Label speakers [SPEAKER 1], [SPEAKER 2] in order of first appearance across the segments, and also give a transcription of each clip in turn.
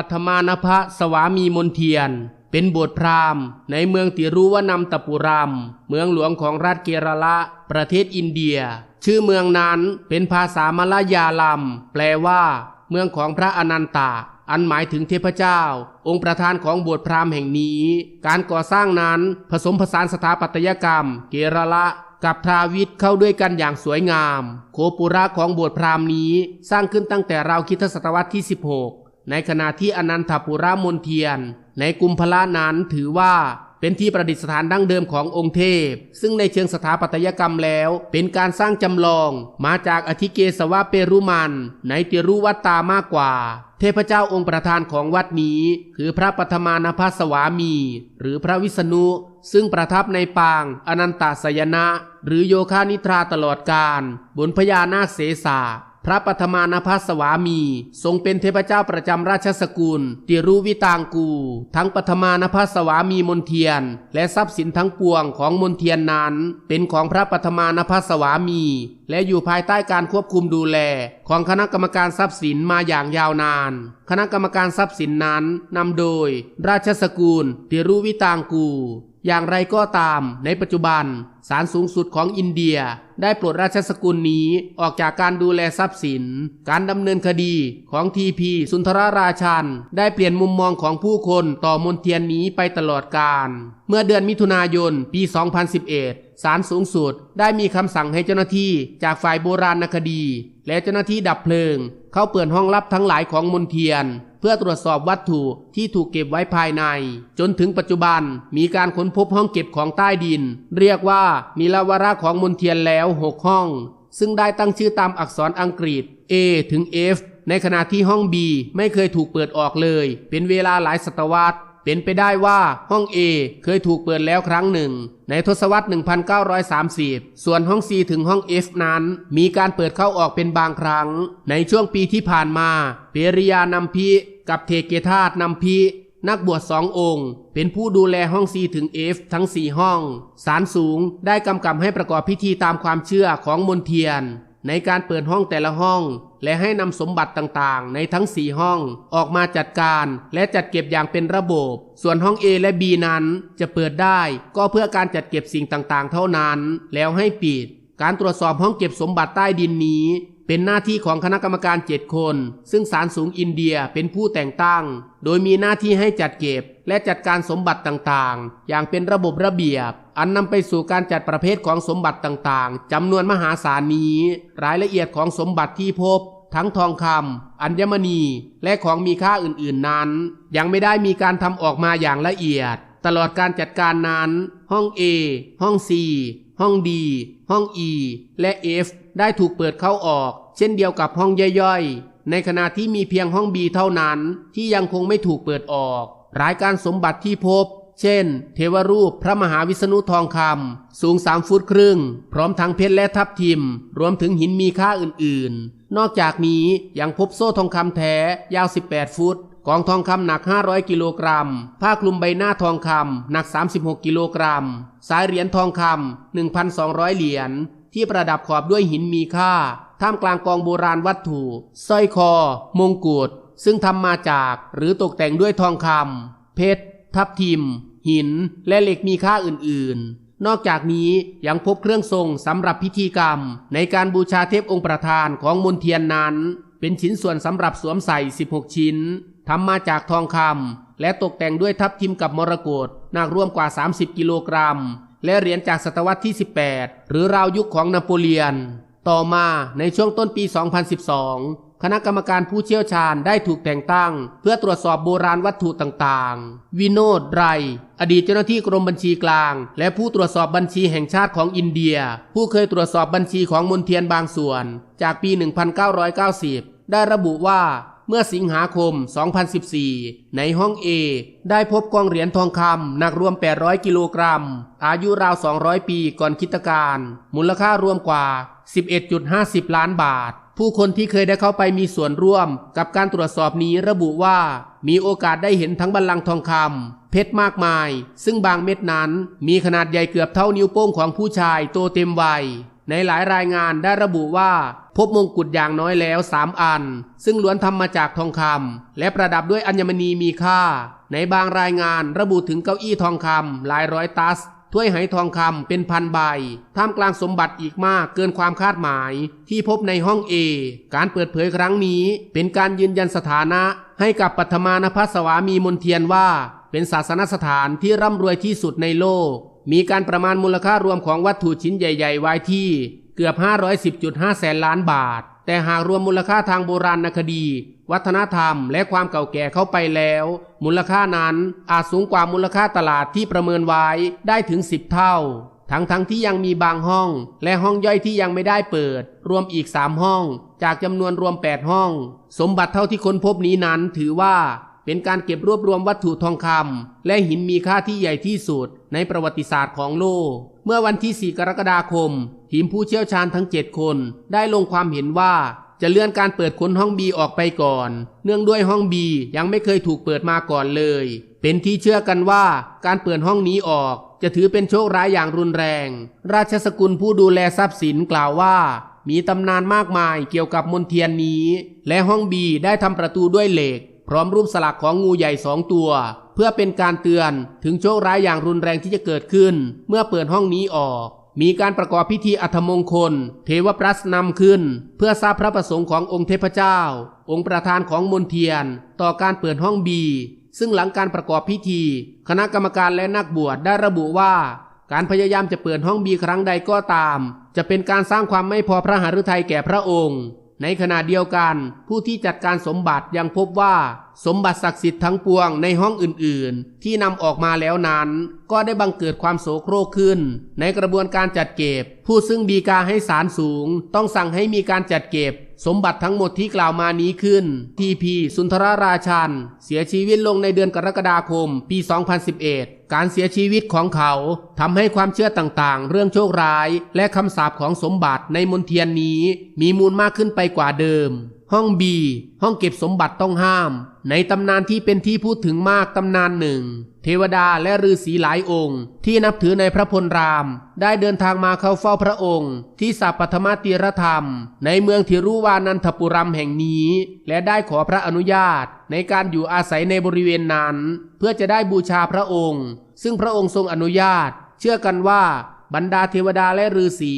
[SPEAKER 1] ปัทมานภะสวามีมนเทียน เป็นบทพราหมณ์ ในเมืองติรุวนำตปุรัมเมืองหลวงของรัฐเกรละ ประเทศอินเดีย ชื่อเมืองนั้นเป็นภาษามลายาลัมแปลว่า เมืองของพระอนันตาอันหมายถึงเทพเจ้า องค์ประธานของบวชพราหมณ์แห่งนี้ การก่อสร้างนั้นผสมผสานสถาปัตยกรรม เกรละกับทราวิทเข้าด้วยกันอย่างสวยงาม โคปุระของบวชพราหมณ์นี้ สร้างขึ้นตั้งแต่ราวคริดศตวรรษที่ 16 ในขณะที่อนันทปุระมนเทียน ในกุมภละนั้นถือว่าเป็นที่ประดิษฐานดั้งเดิมขององค์เทพ ซึ่งในเชิงสถาปัตยกรรมแล้ว เป็นการสร้างจำลอง มาจากอธิเกสวะเปรุมันในติรุวัตตามากกว่า เทพเจ้าองค์ประธานของวัดนี้ คือพระปฐมานภัสวามี หรือพระวิษณุ ซึ่งประทับในปาง อนันตสยนะ หรือโยคานิทราตลอดกาลบนพญานาคเสสา พระปฐมานภัสวามี ทรงเป็นเทพเจ้าประจำราชสกุล ติรุวิตางกู ทั้งปฐมานภัสวามีมนเทียน และทรัพย์สินทั้งปวงของมนเทียนนั้น เป็นของพระปฐมานภัสวามี และอยู่ภายใต้การควบคุมดูแล ของคณะกรรมการทรัพย์สินมาอย่างยาวนาน คณะกรรมการทรัพย์สินนั้นนำโดย ราชสกุลติรุวิตางกู อย่างไรก็ตาม ในปัจจุบันศาลสูงสุดของอินเดียได้ปลดราชสกุลนี้ออกจากการดูแลทรัพย์สิน การดำเนินคดีของทีพีสุนทรราชันได้เปลี่ยนมุมมองของผู้คนต่อมนเทียนนี้ไปตลอดกาลเมื่อเดือนมิถุนายนปี 2011ศาลสูงสุดได้มีคำสั่งให้เจ้าหน้าที่จากฝ่ายโบราณคดี และเจ้าหน้าที่ดับเพลิง เข้าเปิดห้องลับทั้งหลายของมนเทียน เพื่อตรวจสอบวัตถุที่ถูกเก็บไว้ภายใน จนถึงปัจจุบันมีการค้นพบห้องเก็บของใต้ดิน เรียกว่านิลาวาระของมนเทียนแล้ว 6 ห้อง ซึ่งได้ตั้งชื่อตามอักษรอังกฤษ A ถึง F ในขณะที่ห้อง B ไม่เคยถูกเปิดออกเลย เป็นเวลาหลายศตวรรษ เป็นไปได้ว่าห้อง A เคยถูกเปิดแล้วครั้งหนึ่ง ในทศวรรษ 1930 ส่วนห้อง C ถึงห้อง F นั้น มีการเปิดเข้าออกเป็นบางครั้ง ในช่วงปีที่ผ่านมา เปริยานำพิกับเทเกธาตนำพินักบวชสององค์ เป็นผู้ดูแลห้อง C ถึง F ทั้ง 4 ห้อง ศาลสูงได้กำกับให้ประกอบพิธีตามความเชื่อของมนเทียน ในการเปิดห้องแต่ละห้อง และให้นำสมบัติต่างๆ ในทั้งสี่ห้องออกมาจัดการและจัดเก็บอย่างเป็นระบบ ส่วนห้อง A และ B นั้นจะเปิดได้ก็เพื่อการจัดเก็บสิ่งต่างๆ เท่านั้น แล้วให้ปิด การตรวจสอบห้องเก็บสมบัติใต้ดินนี้ เป็นหน้าที่ของคณะกรรมการเจ็ดคน ซึ่งศาลสูงอินเดียเป็นผู้แต่งตั้ง โดยมีหน้าที่ให้จัดเก็บ และจัดการสมบัติต่างๆ อย่างเป็นระบบระเบียบ อันนำไปสู่การจัดประเภทของสมบัติต่างๆจำนวนมหาศาลนี้ รายละเอียดของสมบัติที่พบ ทั้งทองคำอัญมณี และของมีค่าอื่นๆนั้น ยังไม่ได้มีการทำออกมาอย่างละเอียด ตลอดการจัดการนั้น ห้อง A ห้อง C ห้อง D ห้อง E และ F ได้ถูกเปิดเข้าออก เช่นเดียวกับห้องย่อยๆ ในขณะที่มีเพียงห้อง B เท่านั้น ที่ยังคงไม่ถูกเปิดออก รายการสมบัติที่พบ เช่น เทวรูปพระมหาวิษณุทองคำสูง 3 ฟุตครึ่ง พร้อมทั้งเพชรและทับทิม รวมถึงหินมีค่าอื่นๆ นอกจากนี้ยังพบโซ่ทองคำแท้ยาว 18 ฟุต กองทองคำหนัก 500 กิโลกรัม ผ้าคลุมใบหน้าทองคำหนัก 36 กิโลกรัม สายเหรียญทองคำ1,200 เหรียญ ที่ประดับขอบด้วยหินมีค่า ท่ามกลางกองโบราณวัตถุสร้อยคอ มงกุฎ ซึ่งทำมาจากหรือตกแต่งด้วยทองคำเพชร ทับทิม หิน และเหล็กมีค่าอื่น ๆ นอกจากนี้ยังพบเครื่องทรงสำหรับพิธีกรรม ในการบูชาเทพองค์ประธานของมนเทียนนั้น เป็นชิ้นส่วนสำหรับสวมใส่ 16 ชิ้น ทำมาจากทองคำและตกแต่งด้วยทับทิมกับมรกตหนักรวมกว่า 30 กิโลกรัม และเหรียญจากศตวรรษที่ 18 หรือราวยุคของนโปเลียน ต่อมาในช่วงต้นปี 2012 คณะกรรมการผู้เชี่ยวชาญได้ถูกแต่งตั้ง เพื่อตรวจสอบโบราณวัตถุต่างๆ วิโนดไร อดีตเจ้าหน้าที่กรมบัญชีกลาง และผู้ตรวจสอบบัญชีแห่งชาติของอินเดีย ผู้เคยตรวจสอบบัญชีของมนเทียนบางส่วน จากปี 1990 ได้ระบุว่า เมื่อสิงหาคม 2014 ในห้อง A ได้พบกองเหรียญทองคำหนักรวม 800 กิโลกรัม อายุราว 200 ปีก่อนคิดการ มูลค่ารวมกว่า 11.50 ล้านบาท ผู้คนที่เคยได้เข้าไปมีส่วนร่วมกับการตรวจสอบนี้ระบุว่า มีโอกาสได้เห็นทั้งบัลลังก์ทองคำเพชรมากมาย ซึ่งบางเม็ดนั้นมีขนาดใหญ่เกือบเท่านิ้วโป้งของผู้ชายโตเต็มวัยในหลายรายงานได้ระบุว่าพบมงกุฎอย่างน้อยแล้วสามอัน ซึ่งล้วนทำมาจากทองคำและประดับด้วยอัญมณีมีค่า ในบางรายงานระบุถึงเก้าอี้ทองคำหลายร้อยตัสถ้วยไหทองคำเป็นพันใบ ท่ามกลางสมบัติอีกมากเกินความคาดหมายที่พบในห้องเอ การเปิดเผยครั้งนี้ เป็นการยืนยันสถานะให้กับปัทมานภัสวามีมนเทียนว่า เป็นศาสนสถานที่ร่ำรวยที่สุดในโลก มีการประมาณมูลค่ารวมของวัตถุชิ้นใหญ่ ๆ ไว้ที่ เกือบ 510.5 แสนล้านบาท แต่หากรวมมูลค่าทางโบราณคดี วัฒนธรรม และความเก่าแก่เข้าไปแล้ว มูลค่านั้นอาจสูงกว่ามูลค่าตลาดที่ประเมินไว้ได้ถึง 10 เท่า ทั้งๆทที่ยังมีบางห้อง และห้องย่อยที่ยังไม่ได้เปิด รวมอีก 3 ห้อง จากจำนวนรวม 8 ห้อง สมบัติเท่าที่ค้นพบนี้นั้นถือว่าเป็นการเก็บรวบรวมวัตถุทองคำและหินมีค่าที่ใหญ่ที่สุด ในประวัติศาสตร์ของโลก เมื่อวันที่ 4 กรกฎาคม ทีมผู้เชี่ยวชาญทั้ง 7 คน ได้ลงความเห็นว่าจะเลื่อนการเปิดค้นห้องบีออกไปก่อน เนื่องด้วยห้องบียังไม่เคยถูกเปิดมาก่อนเลย เป็นที่เชื่อกันว่าการเปิดห้องนี้ออก จะถือเป็นโชคร้ายอย่างรุนแรง ราชสกุลผู้ดูแลทรัพย์สินกล่าวว่า มีตำนานมากมายเกี่ยวกับมนเทียนนี้ และห้องบีได้ทำประตูด้วยเหล็ก พร้อมรูปสลักของงูใหญ่สองตัว พื่อเป็นการเตือนถึงโชคร้ายอย่างรุนแรงที่จะเกิดขึ้น เมื่อเปิดห้องนี้ออก มีการประกอบพิธีอัฐมงคล เทวปรัสนำขึ้น เพื่อทราบพระประสงค์ขององค์เทพเจ้า องค์ประธานของมนเทียน ต่อการเปิดห้องบีซึ่งหลังการประกอบพิธี คณะกรรมการและนักบวชได้ระบุว่า การพยายามจะเปิดห้องบีครั้งใดก็ตาม จะเป็นการสร้างความไม่พอพระหฤทัยแก่พระองค์ ในขณะเดียวกันผู้ที่จัดการสมบัติยังพบว่า สมบัติศักดิ์สิทธิ์ทั้งปวงในห้องอื่นๆ ที่นำออกมาแล้วนั้น ก็ได้บังเกิดความโสโครกขึ้น ในกระบวนการจัดเก็บ ผู้ซึ่งบีกาให้ศาลสูง ต้องสั่งให้มีการจัดเก็บ สมบัติทั้งหมดที่กล่าวมานี้ขึ้น ทีพีสุนทรราชัน เสียชีวิตลงในเดือนกรกฎาคม ปี 2011 การเสียชีวิตของเขาทำให้ความเชื่อต่างๆ เรื่องโชคร้าย และคำสาปของสมบัติในมนเทียนนี้ มีมูลมากขึ้นไปกว่าเดิม ห้องบีห้องเก็บสมบัติต้องห้าม ในตำนานที่เป็นที่พูดถึงมากตำนานหนึ่ง เทวดาและฤาษีหลายองค์ ที่นับถือในพระพลราม ได้เดินทางมาเข้าเฝ้าพระองค์ ที่สัปปธรรมตีรธรรม ในเมืองทิรุวานันทปุรัมแห่งนี้ และได้ขอพระอนุญาต ในการอยู่อาศัยในบริเวณนั้น เพื่อจะได้บูชาพระองค์ ซึ่งพระองค์ทรงอนุญาต เชื่อกันว่า บรรดาเทวดาและฤาษี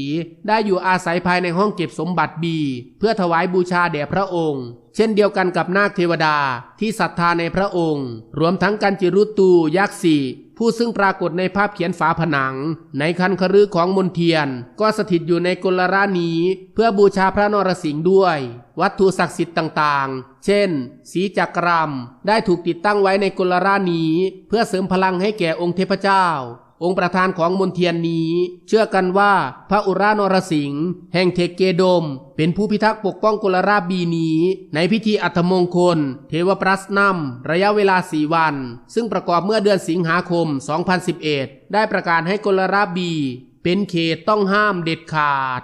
[SPEAKER 1] ได้อยู่อาศัยภายในห้องเก็บสมบัติบี เพื่อถวายบูชาแด่พระองค์ เช่นเดียวกันกับนาคเทวดาที่ศรัทธาในพระองค์ รวมทั้งกันจิรุตูยักษ์สีผู้ซึ่งปรากฏในภาพเขียนฝาผนัง ในคันคฤของมนเทียน ก็สถิตอยู่ในกลรานี้ เพื่อบูชาพระนรสิงห์ด้วย วัตถุศักดิ์สิทธิ์ต่างๆ เช่น สีจักรามได้ถูกติดตั้งไว้ในกลรานี้ เพื่อเสริมพลังให้แก่องค์เทพเจ้า องค์ประธานของมนเทียนนี้ เชื่อกันว่าพระอุรานรสิงห์แห่งเทกเกโดม เป็นผู้พิทักษ์ปกป้องกุลราบีนี้ ในพิธีอัฐมงคล เทวปรัสนัมระยะเวลาสี่วัน ซึ่งประกอบเมื่อเดือนสิงหาคม 2011 ได้ประกาศให้กุลราบี เป็นเขตต้องห้ามเด็ดขาด